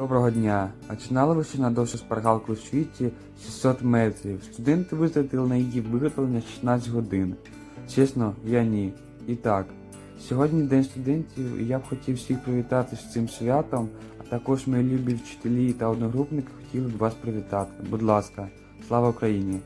Доброго дня! А чи ви, що шпаргалка у світі 600 метрів? Студенти витратили на її виготовлення 16 годин. Чесно, я ні. І так, сьогодні День студентів, і я б хотів всіх привітати з цим святом, а також мої любі вчителі та одногрупники хотіли б вас привітати. Будь ласка, слава Україні!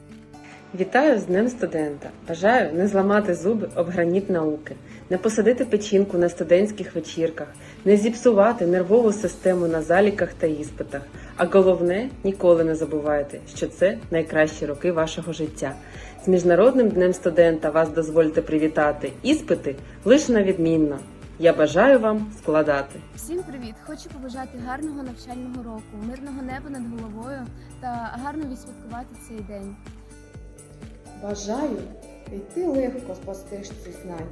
Вітаю з Днем студента! Бажаю не зламати зуби об граніт науки, не посадити печінку на студентських вечірках, не зіпсувати нервову систему на заліках та іспитах. А головне, ніколи не забувайте, що це найкращі роки вашого життя. З Міжнародним днем студента вас дозвольте привітати. Іспити лише на відмінно. Я бажаю вам складати. Всім привіт! Хочу побажати гарного навчального року, мирного неба над головою та гарно відсвяткувати цей день. Бажаю йти легко по стежці знань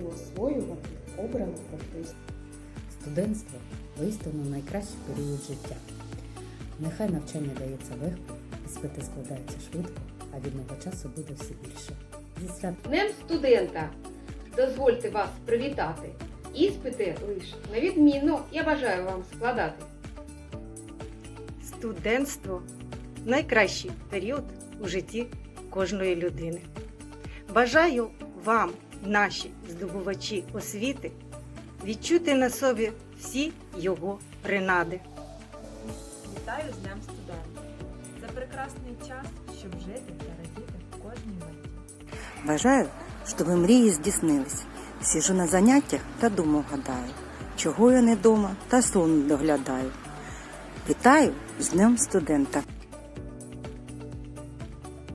і освоювати обрану професію. Студентство воістину найкращий період життя. Нехай навчання дається легко, іспити складаються швидко, а вільного часу буде все більше. Зі свят Днем студента! Дозвольте вас привітати. Іспити лиш на відмінно я бажаю вам складати. Студентство найкращий період у житті кожної людини. Бажаю вам, наші здобувачі освіти, відчути на собі всі його принади. Вітаю з Днем студента! Це прекрасний час, щоб жити та радіти в кожній миті. Бажаю, щоб мрії здійснились. Сіжу на заняттях та думу гадаю, чого я не дома та сон доглядаю. Вітаю з Днем студента!